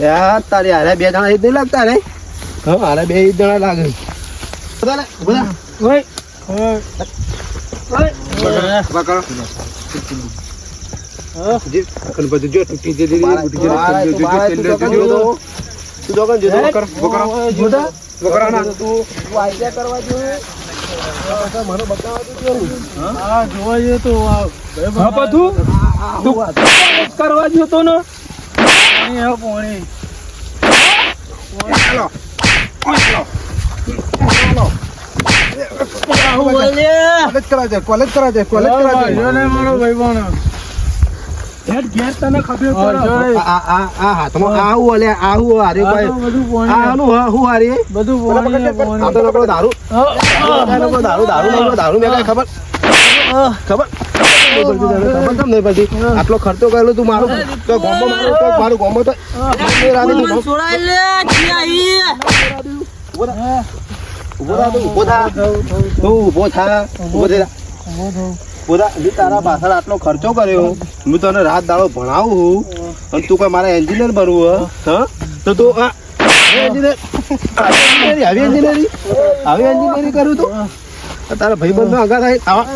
લે તારે હારે બે જણા ઈદ નહીં લાગતા રે હા હારે બે ઈદ જણા લાગે બધા બધા ઓય ઓય પકડો કરવા જોતો ને પોણી હાલો હાલો હાલો કોલેજ કરા જાય કોલેજ કરા જાય કોલેજ ખબર ખબર પડતી? આટલો ખર્ચો કરેલો તું મારું. તો ગોમો મારું, તો મારું ગોમો તો ઊભો થા. ઊભો થા. તારા પાછળ આટલો ખર્ચો કર્યો. હું તને રાત દાડો ભણાવું છું. અને તું કોઈ મારે એન્જિનિયર બનવું હ? તો તું આ એન્જિનિયર, આવી એન્જિનિયરિંગ આવી એન્જિનિયરિંગ કરું તું? તારા ભાઈબંધનો આગળ થાય આવા.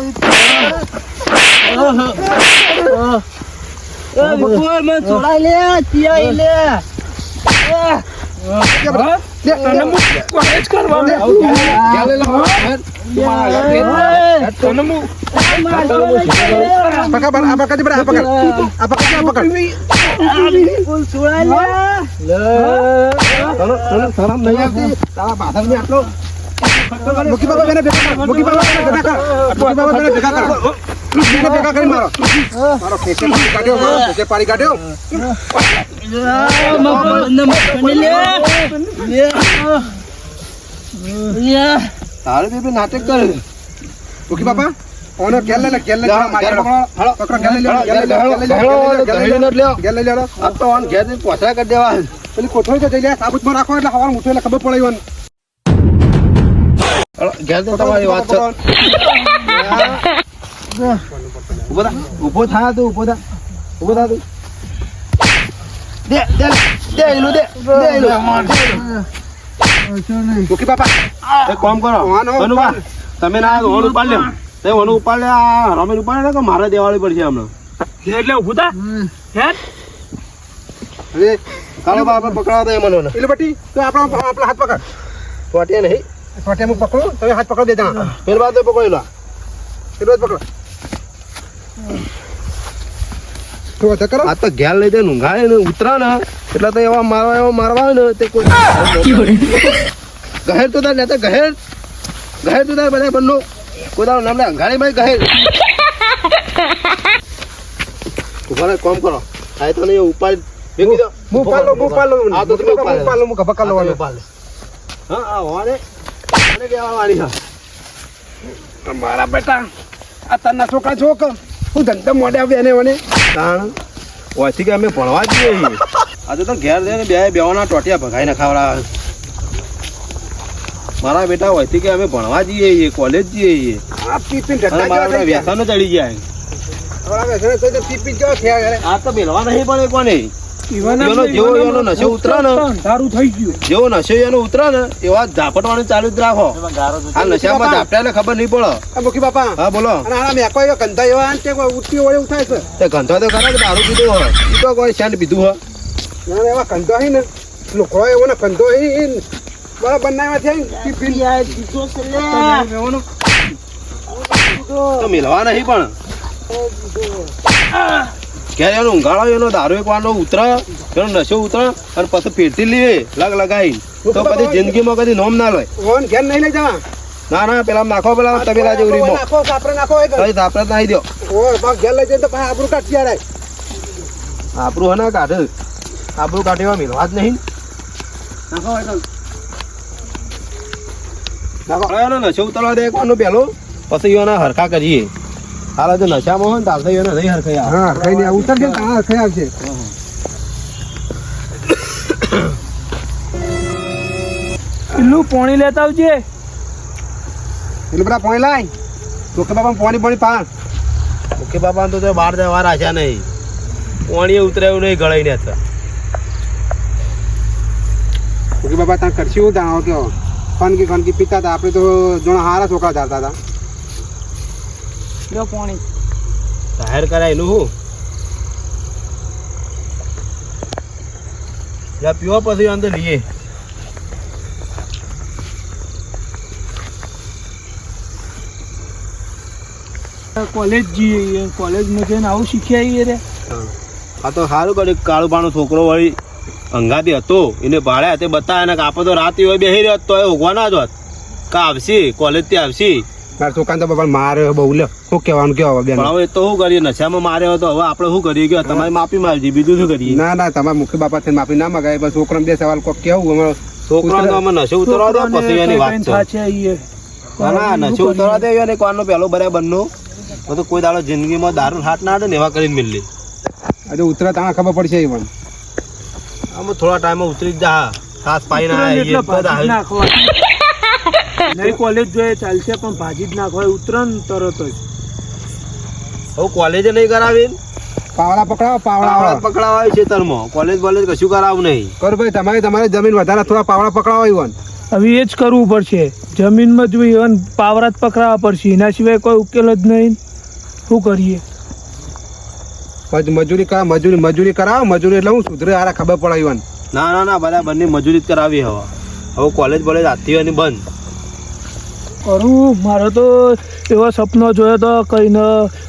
મને છોડાય લે તિયાઈ લે તારા બાધા ને આટલો મૂકી બાબા બેને ભેગા. મૂકી બાબા બેને ભેગા કર. મૂકી બાબા બેને ભેગા કર. બેને ભેગા કરી મારો. મારો ખેંચે પાડી કાઢ્યો, મારો ખેંચે પાડી કાઢ્યો. તારે બેબી નાટક કરે. મૂકી બાપા ઓનો ઘેર લે, લઈ લે. ઘેર પકડો. પકડો, લઈ લે, લઈ લે, લઈ લે, ઘેર લઈ લે. આ તો ઓન ઘેર પોસરા કરી દેવા પેલી કોથળી તો જઈ લે સાબુતમાં રાખો એટલે હવાનું ઉઠે એટલે ખબર પડે ઈવન. ઘેર તો તમારી વાત છે. ઊભો થા ઊભો થા તું ઊભો થા. ઊભો થા તું. દે દે દે એલું દે દે એલું મૂકી બાપા એક કામ કરો. કનુભા, તમે ના ઓન ઉપાડ લ્યો તે ઓન ઉપાડ લે આ રમેશ ઉપાડ લે કે મારે દેવાળી પડશે હમણાં એટલે ઉભું થા. હેડ અરે કાળો બાપા પકડાવો તો એ મને. એટલે બટી તો આપણો આપણો હાથ પકડ. ટોટિયા નહીં. ટોટિયા હું પકડું તમે હાથ પકડ દેતા પેલ બાદ પકડી લો પેલો જ પકડો તો વધે કરો આ તો ઘેર લઈ જઈને ગાય ને ઉતરા ને એટલે તો એવા મારવા એવા મારવા ને તે કોઈ ગહેર તો તાર લેતા ગહેર ગહેર તો તાર બધા બંનો કોઈ તારું નામ લે અંગાડી ભાઈ ગહેર ઊભા કોમ કરો આ તો નહીં ઉપાડ ભેગી દો હું પાલો હું ઉપાડ આ તો તમે હું ઉપાડ ઉપાડ લઉં, હું ગભા કરી લઉં. આ તમે ઉપાડ લે. હા આ હોને વાળી હા. મારા બેટા આ તરના છોકરા છોક હું ધંધા મોડે આવ્યા એને મને. તાણ ઓછી કે અમે ભણવા જઈએ આજે તો ઘેર જઈને બે બેવાના ટોટિયા ભગાઈ નખાવડા મારા બેટા હોયથી કે અમે ભણવા જઈએ છીએ કોલેજ જઈએ છીએ. મારા. વ્યસનો ચડી ગયા. આ તો મેળવા નહીં પડે કોને. જેવો એનો નશો ઉતરે ને અંધારું થઈ ગયું. જેવો નશો એનો ઉતરે ને એવા ઝાપટવાનું ચાલુ જ રાખો. આ નશામાં ઝાપટા એટલે ખબર નહીં પડે. મુખી બાપા. હા બોલો. મેકો એવા ગંધા એવા કોઈ ઉઠતી વળે એવું છે. તે ગંધો તો ખરા કે દારૂ પીધું હોય. ઈ તો કોઈ શાંત પીધું હોય. એના એવા ગંધો હી ને. લુકડો એવો ને ગંધો હી ઈ બરાબર બનાવ્યા થયા ને. તો મિલવા નહીં પણ. ઘેર એનો ઊંઘાડો એનો દારૂ એક વાનો ઉતરે એનો નશો ઉતરે અને પછી ફેરતી લીએ લગ લગાઈ તો કદી જિંદગીમાં કદી નોમ ના લે. ઓન ઘેર નહીં લઈ જવા ના ના પેલા નાખો પેલા તબેલા જેવું રીમો નાખો સાપરે નાખો એ કઈ સાપરે નાઈ દો. ઓ બાપ ઘેર લઈ જઈને તો પાછા આબરૂ કાઢી આડાય. આપણું હના કાઢે. આપણું કાઢીમાં મિલવા જ નહીં. નાખો એનો નશો ઉતરવા દે એક વાનો પેલો. પછી એના હરખા કરીએ. હાલ તો નશામાં હોય ને તાલ થઈ ગયો નહીં હરખયા હા કઈ નહીં ઉતરશે ને હા હરખયા આવશે પેલું પોણી લેતા આવજે. પેલું બધા પોણી લાય. ઓકે બાપા પોણી પોણી પાણ ઓકે બાપા તો બાર દે વાર આશા નહીં. પોણીએ ઉતરાયું નહીં ગળાઈને હતા ઓકે બાપા ત્યાં કરશું ત્યાં કેવો કણકી કણકી પીતા હતા. આપણે તો જોણા હારા છોકરા ધારતા હતા. લ્યો પાણી. જાહેર કરાયેલું હું. યા પીવા પછી અંદર લઈએ. કોલેજ જઈએ કોલેજમાં જઈને આવું શીખી આવીએ રે. આ તો સારું કર્યું. કાળું પાણું છોકરો વળી અંગાથી હતો. એને ભાડ્યા તે બતાવ્યા ને કે આપણે તો રાતે હોય બેસી રહ્યો તો એ ઉગવાના જ હોત. કા આવશે? કોલેજથી આવશે? મારા છોકરાને તો પણ મારે બહુ લે. શું કહેવાનું કેવા બેન? હવે તો શું કરીએ? નશામાં મારે તો હવે આપણે શું કરીએ? કે તમારી માફી માંગજી બીજું શું કરીએ? ના ના તમારે મુખ્ય બાપા થઈને માફી ના મગાય. પણ છોકરાને બે સવાલ કોક કેવું? અમારો છોકરા તો અમે નશો ઉતરવા દે પછી એની વાત છે. ના ના નશો ઉતરવા દે અને કોનો પેલો બરાબર બનનો તો કોઈ દાડો જિંદગીમાં દારૂ હાથ ના આડે ને એવા કરીને મિલી આજે ઉતરા તાણા ખબર પડશે એ પણ આમ થોડા ટાઈમમાં ઉતરી જ જા. સાસ પાઈ ના ઉતરણ એટલે ભાજી જ નાખવા નહીં કોલેજ જોઈએ ચાલશે પણ ભાજી જ નાખવા ઉતરણ તરત જ. હવે કોલેજે નહીં કરાવી પાવડા પકડાવો પાવડા પાવડા છે ખેતરમાં. કોલેજ બોલેજ કશું કરાવું નહીં. કરો ભાઈ તમારી તમારી જમીન વધારે થોડા પાવડા પકડાવો ઈવન. હવે એ જ કરવું પડશે. જમીનમાં જ ઈવન પાવડા જ પકડાવવા પડશે. એના સિવાય કોઈ ઉકેલ જ નહીં. શું કરીએ? મજ- મજૂરી કરા મજૂરી મજૂરી કરાવો મજૂરી એટલે હું સુધરે હારા ખબર પડે ના ના ના ના બંને મજૂરી જ કરાવી હવે. હવે કોલેજ બોલેજ આથી બંધ. કરું? મારો તો એવો સપનો જોયો તો કઈને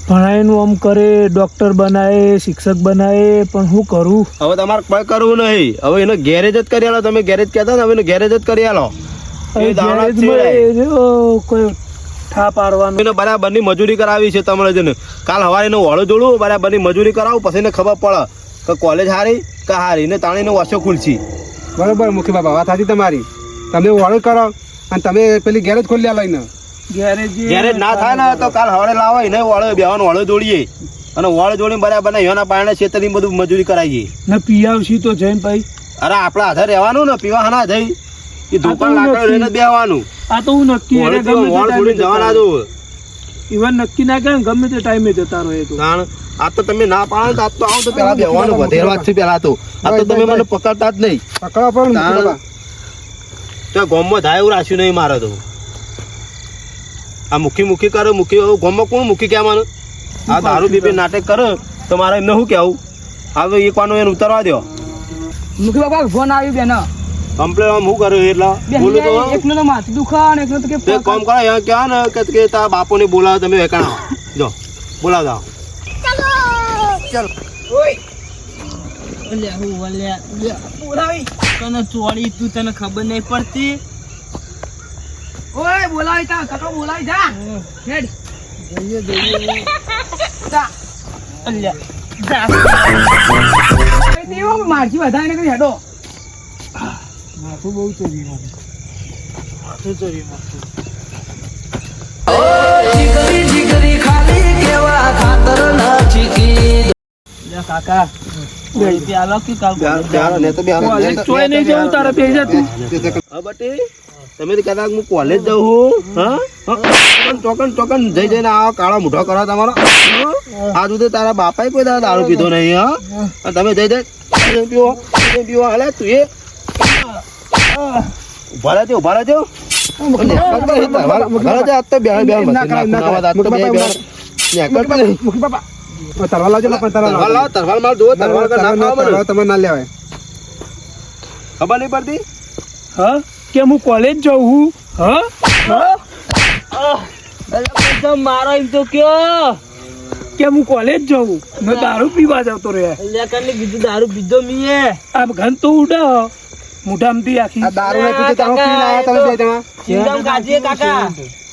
ભણાવીને આમ કરે ડૉક્ટર બનાવે શિક્ષક બનાવે પણ હું કરું? હવે તમારે કોઈ કરવું નહીં. હવે એને ગેરેજ જ કરી આલો. તમે ગેરેજ કહેતા ને હવે એને ગેરેજ જ કરી આલો. કોઈ ઠા પાડવાનું. એને બરાબરની મજૂરી કરાવી છે તમારે જેને. કાલ હવારે એનું વાળું જોડું બરાબરની મજૂરી કરાવું પછી એને ખબર પડે કે કોલેજ હારી કે હારી. ને તાણીને વાસો ખુલશી. બરાબર મુખ્ય બાબા વાત હતી તમારી. તમે વાળો કરો. અને તમે પેલી ગેરેજ ખોલી આલો એને. ગેરેજ ગેરેજ ના થાય ને તો કાલ સવારે લાવો એને વળે બેવાનું વાળો જોડીએ. અને વળ જોડીને બરાબર ને એના પાણે છેતરી બધું મજૂરી કરાવીએ. ને પીયાવશી તો જૈન ભાઈ. અરે આપણા હાથે રહેવાનું ને પીવા ના થઈ એ દુકાન હું લઈને બેવાનું આ તો હું નક્કી એને ગમે તે જવાના જતા જો ઈવન નક્કી ના કરે ગમે તે ટાઈમે જતા રહે તો. કારણ આ તો તમે ના પાડો ને તો આજ તો આવું તો પેલા બેવાનું વધેરવા છે પેલા તો. આ તો તમે મને પકડતા જ નહીં. પકડવા પડે ને મુખ્ય બાબા તો ગોમમાં થાય એવું રાખ્યું નહીં મારે તો. આ મુખી મુખી કરે મુખી ગોમમાં કોણ મુખી કહેવાનું? આ દારૂ બીપી નાટક કરે તો મારે એમને શું કહેવું? હવે એક વાનું એને ઉતારવા દો મુખી બાપા ફોન આવ્યું બેન. કમ્પ્લેન આમ શું કર્યું એટલે? બોલું તો. એકનો તો માથું દુખા અને એકનો તો કે તે કામ કરો. અહીંયા ક્યાં ને? કે કે તારા બાપોને બોલાવો તમે વેકાણા જો બોલાવતા હું બોલાવી. તને ચોળી તું તને ખબર નહીં પડતી. ઓય બોલાવી તા કાકા બોલાવી જા. હેડ. જઈએ જઈએ. તા અલ્યા જા. તેવો મારજી વધારે હેડો. માથું બહુ ચોરી માથું ચોરી માથું. તારે બટી. તમે તો કહેતા હું કોલેજ જાઉં હા હા? ચોકન ચોકન જઈ જઈને આ કાળો મૂઠો કરો તમારો. હા? આ સુધી તારા બાપાએ કોઈ દાડો દારૂ પીધો નહીં હા? અને તમે જઈ જઈ પીવો પીવો. અલે તું એ. ઊભા રહેજો ઊભા રહેજો. ઊભા રહેજો, આજ તો બે બે. આજ તો બે બે નેકળ તરવા લાવજો ને પણ તરવા તરવાલ લાવો, માર જુઓ, તરવાલ વગર ના તરવા ખાવા તમે ના લેવાય. ખબર નહીં પડતી? હા? કે હું કોલેજ જાઉં હું? હા? મારો એમ તો કયો. કે હું કોલેજ જાઉં? ને દારૂ પીવા જતો અલ્યા કને દારૂ પીધો મીએ. આ ઘન તો ઉડા. મોઢામાંથી આખી. આ દારૂ ને પીધું તમે પીને આયા તમે બે જણા. ચિંગમ કાકા.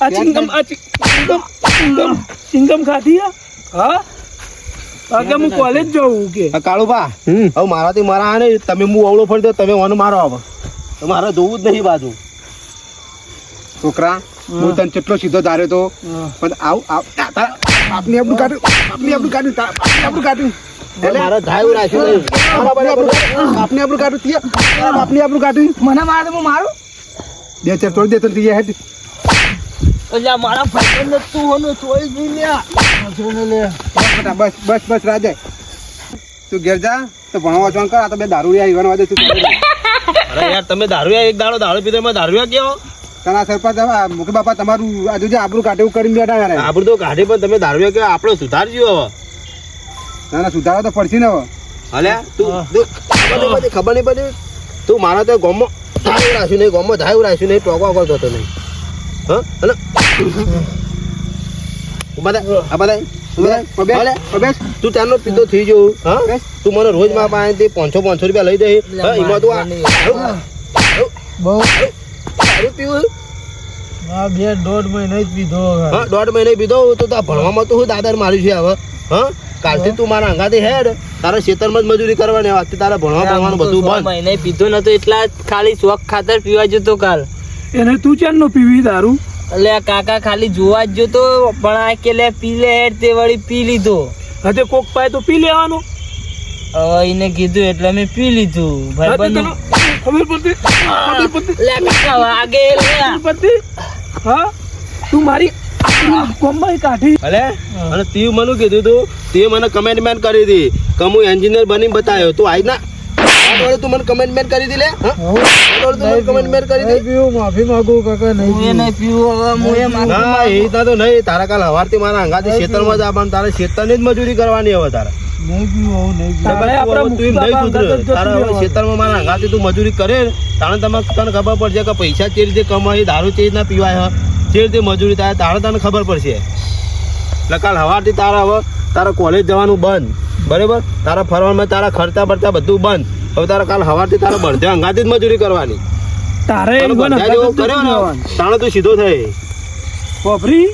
આ ચિંગમ આ ચિંગમ ચિંગમ ચિંગમ ખાધી હા? કે હું કોલેજ જાઉં કે? આ કાળુભા હમ. હવે મારાથી મારા આને તમે હું અવળો ફરી દો તમે ઓન મારો આવો. તો મારે જોવું જ નહીં બાજુ. છોકરા હું. તને કેટલો સીધો ધાર્યો તો? પણ આવ તા- આપણું કાઢ્યું આપની આપણું કાઢ્યું આપણું કાઢ્યું રાખ્યું આપણું કાઢ્યું. આપણું કાઢ્યું મને મારે તો હું મારું? બે ચાર તોડી દે તો તીએ હેડ અલ્યા મારા તું હોનો બેટા, બસ બસ બસ રાજે. તું ઘેર જા તો ભણવા વાંચવાનું કર આ તો બે દારૂડિયા ઈવન વાદે તું અરે યાર તમે દારૂડિયા એક દાડો દારૂ પીધો એમાં દારૂયા કેવો? તના સરપંચ મુખી બાપા તમારું આ જે આબરું કાઢે એવું કરીને બેઠા યાર. આપણું તો કાઢે પણ તમે દારૂયા કેવો? આપણો સુધારજો હવે. ના ના સુધારો તો પડશે ને હવે. અલ્યા તું ખબર નહીં પડી ખબર નહીં પડી. તું મારા તો ગોમો થાય એવું રાખ્યું નહીં ગોમો થાય એવું રાખ્યું નહીં ટોકો કરતો તો નહીં. હા? હલો બધા આ બધા તું ત્યાંનો પીધો થઈ જવું હા? તું મને રોજમાં પાસેથી પાંચસો પાંચસો રૂપિયા લઈ દે. હા એમાં તું બહુ. પીવું બે દોઢ મહિને જ પીધો હા દોઢ મહિને પીધો તો ભણવામાં તો હું દાદર માર્યું છે હવે. હા? કાલથી તું મારા અંગાથી હેડ. તારા ખેતરમાં જ મજૂરી કરવાની તારા ભણવા ભણવાનું બધું બંધ. મહિને પીધો નતો એટલા ખાલી શોખ ખાતર પીવા જતો કાલ. એને તું ચાર નો પીવી દારૂ એટલે આ કાકા ખાલી જોવા જ જોતો પણ આ કે લે પી લે હેડ તે વળી પી લીધો. હતે કોક પાય તો પી લેવાનું. હવે એને કીધું એટલે મેં પી લીધું. હા, ભાઈ તને ખબર પડતી? ખબર પડતી? લે કાકા વાગે લે. પડતી? હા? તું મારી કોમ્બાઈ કાઢી. અલે અને તીવ મને કીધું તું તે મને કમેન્ટમેન્ટ કરી હતી કે હું એન્જિનિયર બની બતાવ્યો. તું આઈ ના. આ તું મને કમેન્ટમેન્ટ કરી દી લે હા? તું મને કમેન્ટમેન્ટ કરી દી પીવું માફી માંગુ કાકા હું એ નહીં પીવું હવે હું એ માથું ના એ તો નહીં તારા કાલ હવારથી મારા અંગાથી ખેતરમાં જા પણ તારે ખેતરની જ મજૂરી કરવાની હવે તારે. નહીં પીવું નહીં તારે આપણે તું એમ નહીં સુધરે. તારે હવે મારા અંગાથી તું મજૂરી કરે તાણે તમે તને ખબર પડશે કે પૈસા જે રીતે કમાય દારૂ ચે ના પીવાય હ? જે રીતે મજૂરી થાય તારે તને ખબર પડશે. એટલે કાલ હવારથી તારા હવે તારા કોલેજ જવાનું બંધ બરાબર? તારા ફરવામાં તારા ખર્ચા બરચા બધું બંધ. હવે તારે કાલ સવારથી તારે બળદે અંગાથી જ મજૂરી કરવાની. તારે તાણે તું સીધો થાય પોપરી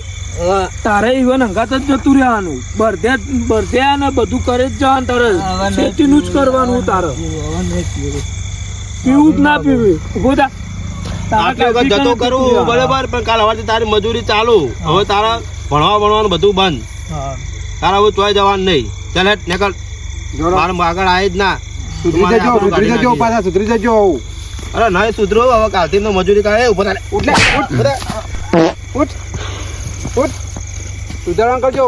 તારે ઈવન અંગાત જ જતું રહેવાનું. બરધ્યા બરધ્યા ને બધું કરે જ જવાનું તારે. ખેતીનું જ કરવાનું તારે. પીવું જ ના પીવું. ઊભો થા. આટલી વખત જતો કરું બરાબર પણ કાલ હવારથી તારી મજૂરી ચાલુ. હવે તારા ભણવા ભણવાનું બધું બંધ. તારા હવે તોય જવાનું નહીં. ચાલ હેટ નીકળ. મારે આગળ આવી જ ના. સુધરી જજો સુધરી જજો પાછા સુધરી જજો અરે નહીં સુધરો હવે કાલથી તો મજૂરી કાઢે ઊભો થાય ઉઠ ઉઠ. ઉઠ. ઉઠ. સુધારણા કરજો.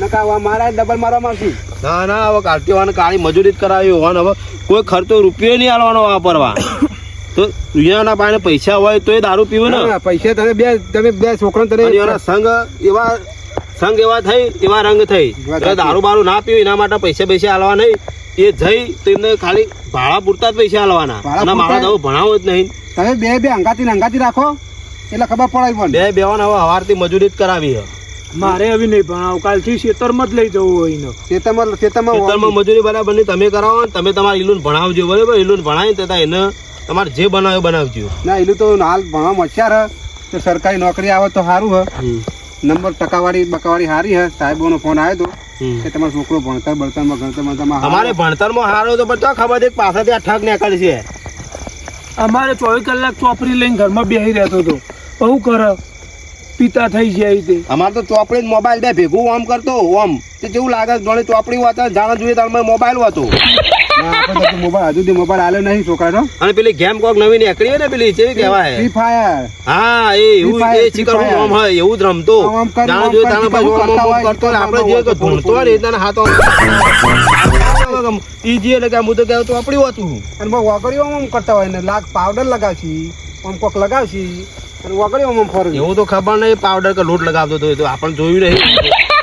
નકા મારા ડબલ મારવા આવશે ના ના હવે કાલથી વાને કાળી મજૂરી જ કરાવી હોવાને હવે કોઈ ખર્ચો રૂપિયો નહીં આલવાનો વાપરવા તો દુનિયાના પાસે પૈસા હોય તો એ દારૂ પીવું ને. ના, પૈસા તમે બે તમે બે છોકરા તને એના સંઘ એવા સંઘ એવા થઈ એવા રંગ થઈ. દારૂ બારૂ ના પીવું એના માટે પૈસા પૈસા આલવા નહીં. એ જઈ તો એમને ખાલી ભાડા પૂરતા જ પૈસા આલવાના. ભાડા અને મારા તો ભણાવો જ નહીં. તમે બે બે અંગાતી અંગાતી રાખો એટલે ખબર પડે પણ બે બેવાને હવે હવારથી મજૂરી જ કરાવી હે મારે હવે નહીં ભણાવ. કાલથી ખેતરમાં જ લઈ જવું હોય ને ખેતરમાં ખેતરમાં ખેતરમાં મજૂરી બરાબર નહીં તમે કરાવો ને તમે તમારે ઈલુન ભણાવજો બરાબર? ઈલુન ભણાવીને તથા એને તમારે જે બનાવ્યો બનાવજો. ના એલું તો હાલ ભણવા હોશિયાર હે તો સરકારી નોકરી આવે તો સારું હે. હમ, નંબર ટકાવાળી બકાવાળી સારી હે. સાહેબોનો ફોન આવ્યો તો. હમ. કે તમારો છોકરો ભણતર ભણતરમાં ગણતર ભણતરમાં અમારે ભણતરમાં હારો તો પણ તો ખબર છે પાછળથી આ ઠગ નીકળી છે. અમારે ચોવીસ કલાક ચોપડી લઈને ઘરમાં બેસી રહેતો હતો. બહુ કરે પિતા થઈ જાય તે. અમારે તો ચોપડી મોબાઈલ બે ભેગું આમ કરતો આમ તે જેવું લાગે જોડે ચોપડી વાંચે જાણે જોઈએ તારે મોબાઈલ તો મોબાઈલ હજુ મોબાઈલ આલ્યો નહીં છોકરાનો. અને પેલી ગેમ કોક નવી નીકળી હોય ને પેલી કેવી ફ્રી ફાયર હા એ એવું એ શીખર Free હોય એવું જ રમતો. આમ આમ કરી, જાણે આમ જોઈએ કરી, તાણે શીખર પાછું આમ કરતા હોય, કરતો આપણે જે ધૂણતો હોય ને એ તાણે હાથો ઈ જે એટલે કે હું તો કહેવું ચોપડી અને બહુ વગડીઓ આમ કરતા હોય ને લાગ પાવડર લગાવશી આમ કોક લગાવશી અને વગડીઓ ફરવી એવું તો ખબર નહીં પાવડર કે લોટ લગાવતો તો આપણને જોયું નહીં.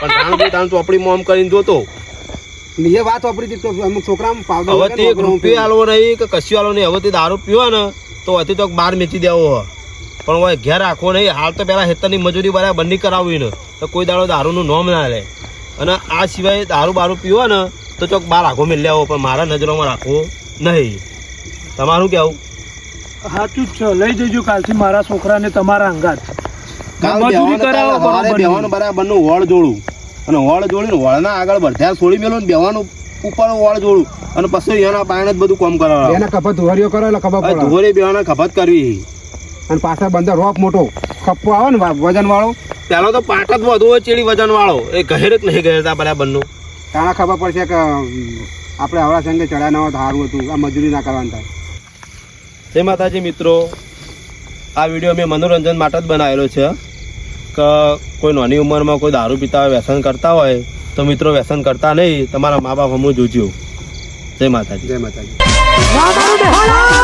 પણ જાણ જોઈએ તાણ ચોપડીમાં આમ કરીને જોતો. એ વાત વાપરી હતી અમુક છોકરા પાવડર હવે તે રૂપિયો આલવો નહીં કે કશું આલવો નહીં હવે તે દારૂ પીવો ને તો હતી તો બહાર મેચી દેવો હ. પણ હવે ઘેર રાખવો નહીં હાલ તો પહેલાં હેતરની મજૂરી બરાબર બંધ કરાવવી ને તો કોઈ દાડો દારૂનું નોમ ના લે. અને આ સિવાય દારૂ બારૂ પીવો ને તો ચોક બહાર આખો મેં લેવો પણ મારા નજરોમાં રાખવો નહીં. તમારું કેવું? સાચું જ છે લઈ જજો કાલથી મારા છોકરાને તમારા અંગાત. બરાબર મજૂરી કરાવો બરાબરનું વળ જોડું. અને વળ જોડીને વળના આગળ બધા છોડી મેલો ને બેવાનું ઉપર વળ જોડું. અને પછી એના પાયણ જ બધું કામ કરાવે એના ખપત ધોરીઓ કરો એટલે ખબર પડે. ધોરે બેવાના ખપત કરવી. અને પાછા બંદર રોક મોટો. ખપ્પો આવે ને વજન વાળો પેલો તો પાટ જ વધુ હોય ચેડી વજન વાળો એ ઘેર જ નહીં ઘેરતા બધા બંને તાણા ખબર પડશે કે આપણે આવડા સંગે ચડ્યા ન હોય સારું હતું. આ મજૂરી ના કરવાની થાય. જય માતાજી મિત્રો. આ વીડિયો મેં મનોરંજન માટે જ બનાવેલો છે. કે કોઈ નાની ઉંમરમાં કોઈ દારૂ પીતા હોય વ્યસન કરતા હોય તો મિત્રો વ્યસન કરતા નહીં તમારા મા બાપ હમું જોજો જય માતાજી. જય માતાજી!